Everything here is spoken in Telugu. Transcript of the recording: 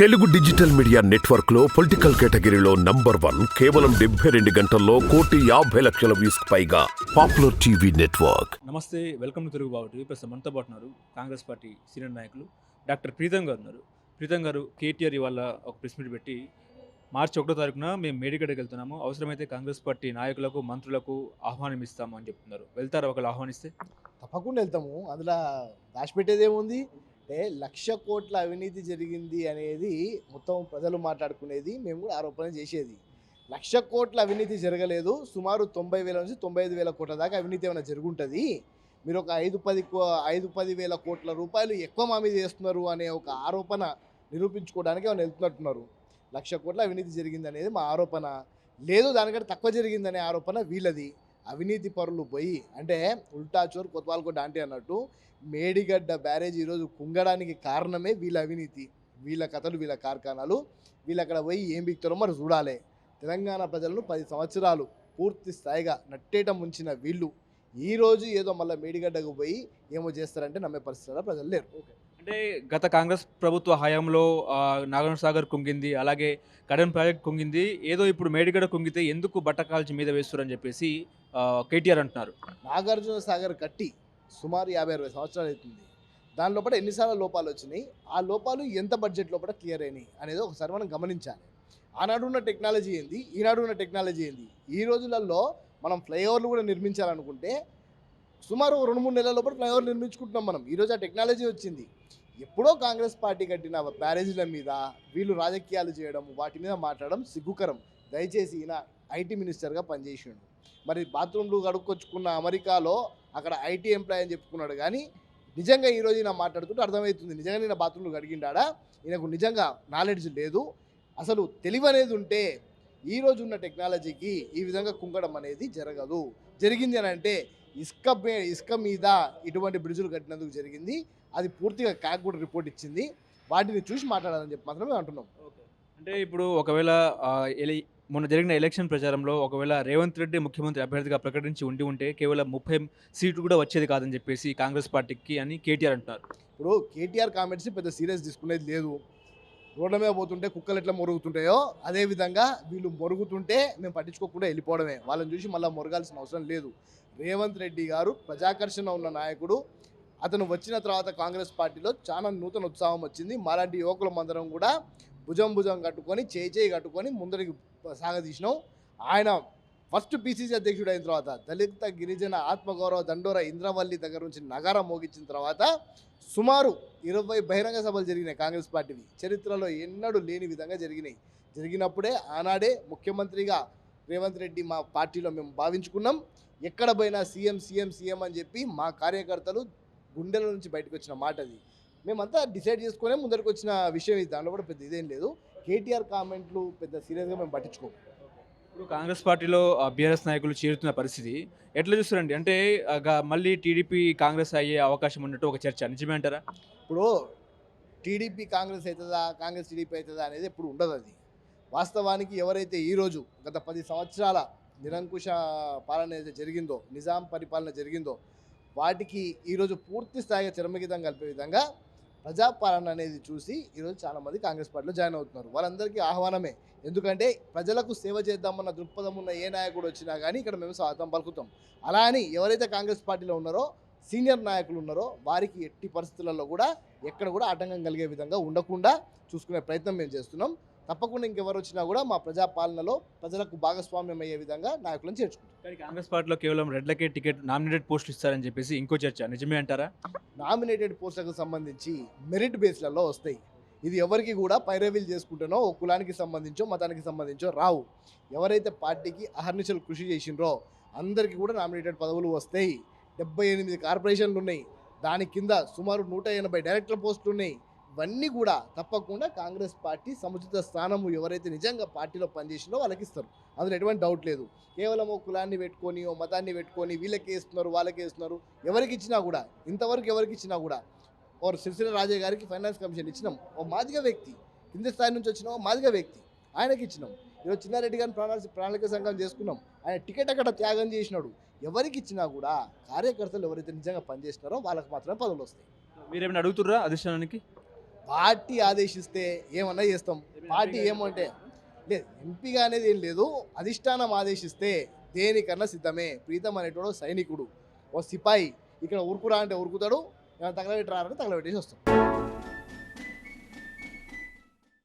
తెలుగు డిజిటల్ మీడియా నెట్వర్క్లో పొలిటికల్ కేటగిరీలో నంబర్ వన్ కేవలం డెబ్బై రెండు గంటల్లో కోటి యాభై లక్షల వ్యూస్ పైగా పాపులర్ టీవీ నెట్వర్క్. నమస్తే వెల్కమ్ టు తెలుగు బాబు ప్రస్తుతం మనతో పాటు ఉన్నారు కాంగ్రెస్ పార్టీ సీనియర్ నాయకులు డాక్టర్ ప్రీతం గారు ఉన్నారు. ప్రీతం గారు కేటీఆర్ ఇవాళ ఒక ప్రెస్ మీట్ పెట్టి మార్చి ఒకటో తారీఖున మేము మేడిగడ్డకి వెళ్తున్నాము. అవసరమైతే కాంగ్రెస్ పార్టీ నాయకులకు మంత్రులకు ఆహ్వానం ఇస్తాము అని చెప్తున్నారు. వెళ్తారా ఒకళ్ళు ఆహ్వానిస్తే? తప్పకుండా వెళ్తాము. అందులో దాచిపెట్టేది ఏముంది? అంటే లక్ష కోట్ల అవినీతి జరిగింది అనేది మొత్తం ప్రజలు మాట్లాడుకునేది మేము కూడా ఆరోపణ చేసేది. లక్ష కోట్ల అవినీతి జరగలేదు సుమారు తొంభై వేల నుంచి తొంభై ఐదు వేల కోట్ల దాకా అవినీతి ఏమైనా జరుగుంటుంది? మీరు ఒక ఐదు పది కో- ఐదు పది వేల కోట్ల రూపాయలు ఎక్కువ మా మీద చేస్తున్నారు అనే ఒక ఆరోపణ నిరూపించుకోవడానికి ఏమైనా వెళ్తున్నట్టున్నారు? లక్ష కోట్ల అవినీతి జరిగింది అనేది మా ఆరోపణ. లేదు దానికంటే తక్కువ జరిగిందనే ఆరోపణ వీళ్ళది. అవినీతి పరులు పోయి అంటే ఉల్టా చోరు కొత్వాలకోట ఆంటీ అన్నట్టు మేడిగడ్డ బ్యారేజ్ ఈరోజు కుంగడానికి కారణమే వీళ్ళ అవినీతి. వీళ్ళ కథలు వీళ్ళ కార్ఖానాలు వీళ్ళు అక్కడ పోయి ఏం బిక్తారో మరి చూడాలి. తెలంగాణ ప్రజలను పది సంవత్సరాలు పూర్తి స్థాయిగా నట్టేట ముంచిన వీళ్ళు ఈరోజు ఏదో మళ్ళీ మేడిగడ్డకు పోయి ఏమో చేస్తారంటే నమ్మే పరిస్థితుల్లో ప్రజలు లేరు. అంటే గత కాంగ్రెస్ ప్రభుత్వ హయాంలో ఆ, నాగార్జున సాగర్ కుంగింది అలాగే కడన్ ప్రాజెక్ట్ కుంగింది ఏదో ఇప్పుడు మేడిగడ కుంగితే ఎందుకు బట్టకాల్చి మీద వేస్తారని చెప్పేసి కేటీఆర్ అంటున్నారు. నాగార్జున సాగర్ కట్టి సుమారు యాభై అరవై సంవత్సరాలు అవుతుంది. దాని లోపల ఎన్నిసార్లు లోపాలు వచ్చినాయి? ఆ లోపాలు ఎంత బడ్జెట్ లోపల క్లియర్ అయినాయి అనేది ఒకసారి మనం గమనించాలి. ఆనాడు ఉన్న టెక్నాలజీ ఏంది? ఈనాడు ఉన్న టెక్నాలజీ ఏంది? ఈ రోజులలో మనం ఫ్లైఓవర్లు కూడా నిర్మించాలనుకుంటే సుమారు రెండు మూడు నెలల లోపల ఫ్లైఓవర్ నిర్మించుకుంటున్నాం మనం. ఈరోజు ఆ టెక్నాలజీ వచ్చింది. ఎప్పుడో కాంగ్రెస్ పార్టీ కట్టిన బ్యారేజీల మీద వీళ్ళు రాజకీయాలు చేయడం వాటి మీద మాట్లాడడం సిగ్గుకరం. దయచేసి ఈయన ఐటీ మినిస్టర్గా పనిచేసిండు. మరి బాత్రూమ్లు కడుక్కొచ్చుకున్న అమెరికాలో అక్కడ ఐటీ ఎంప్లాయ్ అని చెప్పుకున్నాడు కానీ నిజంగా ఈరోజు ఈయన మాట్లాడుతుంటే అర్థమవుతుంది. నిజంగా నేను బాత్రూమ్లు గడిగిండా ఈయనకు నిజంగా నాలెడ్జ్ లేదు. అసలు తెలివి అనేది ఉంటే ఈ ఉన్న టెక్నాలజీకి ఈ విధంగా కుంగడం అనేది జరగదు. జరిగింది అని అంటే ఇసుక ఇసుక మీద ఇటువంటి బ్రిడ్జులు కట్టినందుకు జరిగింది. అది పూర్తిగా క్యాక్ కూడా రిపోర్ట్ ఇచ్చింది. వాటిని చూసి మాట్లాడాలని చెప్పి మాత్రమే అంటున్నాం. అంటే ఇప్పుడు ఒకవేళ మొన్న జరిగిన ఎలక్షన్ ప్రచారంలో ఒకవేళ రేవంత్ రెడ్డి ముఖ్యమంత్రి అభ్యర్థిగా ప్రకటించి ఉండి ఉంటే కేవలం ముప్పై సీట్లు కూడా వచ్చేది కాదని చెప్పేసి కాంగ్రెస్ పార్టీకి అని కేటీఆర్ అంటున్నారు. ఇప్పుడు కేటీఆర్ కామెంట్స్ పెద్ద సీరియస్ తీసుకునేది లేదు. రోడ్ల మీద పోతుంటే కుక్కలు ఎట్లా మొరుగుతుంటాయో అదే విధంగా వీళ్ళు మొరుగుతుంటే మేము పట్టించుకోకుండా వెళ్ళిపోవడమే. వాళ్ళని చూసి మళ్ళీ మొరగాల్సిన అవసరం లేదు. రేవంత్ రెడ్డి గారు ప్రజాకర్షణ ఉన్న నాయకుడు. అతను వచ్చిన తర్వాత కాంగ్రెస్ పార్టీలో చాలా నూతన ఉత్సాహం వచ్చింది. మాలాంటి యువకుల మందరం కూడా భుజం భుజం కట్టుకొని చేయి చేయి కట్టుకొని ముందరికి సాగదీసినాం. ఆయన ఫస్ట్ పీసీసీ అధ్యక్షుడు అయిన తర్వాత దళిత గిరిజన ఆత్మగౌరవ దండోర ఇంద్రవల్లి దగ్గర నుంచి నగారం మోగించిన తర్వాత సుమారు ఇరవై బహిరంగ సభలు జరిగినాయి కాంగ్రెస్ పార్టీవి. చరిత్రలో ఎన్నడూ లేని విధంగా జరిగినాయి. జరిగినప్పుడే ఆనాడే ముఖ్యమంత్రిగా రేవంత్ రెడ్డి మా పార్టీలో మేము భావించుకున్నాం. ఎక్కడ పోయినా సీఎం సీఎం సీఎం అని చెప్పి మా కార్యకర్తలు గుండెల నుంచి బయటకు వచ్చిన మాట అది మేమంతా డిసైడ్ చేసుకునే ముందరికి వచ్చిన విషయం ఇది. దాంట్లో కూడా పెద్ద ఇదేం లేదు. కేటీఆర్ కామెంట్లు పెద్ద సీరియస్గా మేము పట్టించుకోము. ఇప్పుడు కాంగ్రెస్ పార్టీలో బీఆర్ఎస్ నాయకులు చేరుతున్న పరిస్థితి ఎట్లా చూస్తారండి? అంటే మళ్ళీ టీడీపీ కాంగ్రెస్ అయ్యే అవకాశం ఉన్నట్టు ఒక చర్చ నిజమే అంటారా? ఇప్పుడు టీడీపీ కాంగ్రెస్ అవుతుందా కాంగ్రెస్ టీడీపీ అవుతుందా అనేది ఎప్పుడు ఉండదు అది. వాస్తవానికి ఎవరైతే ఈరోజు గత పది సంవత్సరాల నిరంకుశ పాలన ఏదైతే జరిగిందో నిజాం పరిపాలన జరిగిందో వాటికి ఈరోజు పూర్తి స్థాయిగా చరమగీతం కలిపే విధంగా ప్రజాపాలన అనేది చూసి ఈరోజు చాలామంది కాంగ్రెస్ పార్టీలో జాయిన్ అవుతున్నారు. వాళ్ళందరికీ ఆహ్వానమే. ఎందుకంటే ప్రజలకు సేవ చేద్దామన్న దృక్పథం ఉన్న ఏ నాయకుడు వచ్చినా కానీ ఇక్కడ మేము స్వాగతం పలుకుతాం. అలా అని ఎవరైతే కాంగ్రెస్ పార్టీలో ఉన్నారో సీనియర్ నాయకులు ఉన్నారో వారికి ఎట్టి పరిస్థితులలో కూడా ఎక్కడ కూడా ఆటంకం కలిగే విధంగా ఉండకుండా చూసుకునే ప్రయత్నం మేము చేస్తున్నాం. తప్పకుండా ఇంకెవరు వచ్చినా కూడా మా ప్రజాపాలనలో ప్రజలకు భాగస్వామ్యం అయ్యే విధంగా నాయకులను చేర్చుకుంటాం. కానీ కాంగ్రెస్ పార్టీలో కేవలం రెడ్లకే టికెట్ నామినేటెడ్ పోస్ట్ ఇస్తారని చెప్పేసి ఇంకో చర్చ. నిజమే అంటారా? నామినేటెడ్ పోస్టులకు సంబంధించి మెరిట్ బేస్లలో వస్తాయి. ఇది ఎవరికి కూడా పైరవీలు చేసుకుంటానో ఓ కులానికి సంబంధించో మతానికి సంబంధించో రావు. ఎవరైతే పార్టీకి అహర్నిశలు కృషి చేసిండ్రో అందరికీ కూడా నామినేటెడ్ పదవులు వస్తాయి. డెబ్బై ఎనిమిది కార్పొరేషన్లు ఉన్నాయి. దాని కింద సుమారు నూట ఎనభై డైరెక్టర్ పోస్టులు ఉన్నాయి. ఇవన్నీ కూడా తప్పకుండా కాంగ్రెస్ పార్టీ సముచిత స్థానము ఎవరైతే నిజంగా పార్టీలో పనిచేసిందో వాళ్ళకి ఇస్తారు. అందులో ఎటువంటి డౌట్ లేదు. కేవలం ఓ కులాన్ని పెట్టుకొని ఓ మతాన్ని పెట్టుకొని వీళ్ళకి వేస్తున్నారు వాళ్ళకి వేస్తున్నారు ఎవరికి ఇచ్చినా కూడా ఇంతవరకు ఎవరికి ఇచ్చినా కూడా ఓ సిరిసిల రాజే గారికి ఫైనాన్స్ కమిషన్ ఇచ్చినాం. ఓ మాదిగ వ్యక్తి కింది స్థాయి నుంచి వచ్చిన ఓ మాదిగ వ్యక్తి ఆయనకి ఇచ్చినాం. ఈరోజు చిన్నారెడ్డి గారిని ప్రణాళిక ప్రణాళిక సంఘం చేసుకున్నాం. ఆయన టికెట్ అక్కడ త్యాగం చేసినాడు. ఎవరికి ఇచ్చినా కూడా కార్యకర్తలు ఎవరైతే నిజంగా పనిచేసినారో వాళ్ళకి మాత్రమే పదవులు వస్తాయి. మీరేమైనా అడుగుతుర్రా అధిష్టానానికి? పార్టీ ఆదేశిస్తే ఏమన్నా చేస్తాం. పార్టీ ఏమంటే లేదు ఎంపీగా అనేది ఏం లేదు అధిష్టానం ఆదేశిస్తే దేనికన్నా సిద్ధమే. ప్రీతం అనేటోడు సైనికుడు ఓ సిపాయి ఇక్కడ ఉరుకురా అంటే ఉరుకుతాడు తగలబెట్టి తగలబెట్టరా తగలబెట్టేసి వస్తాం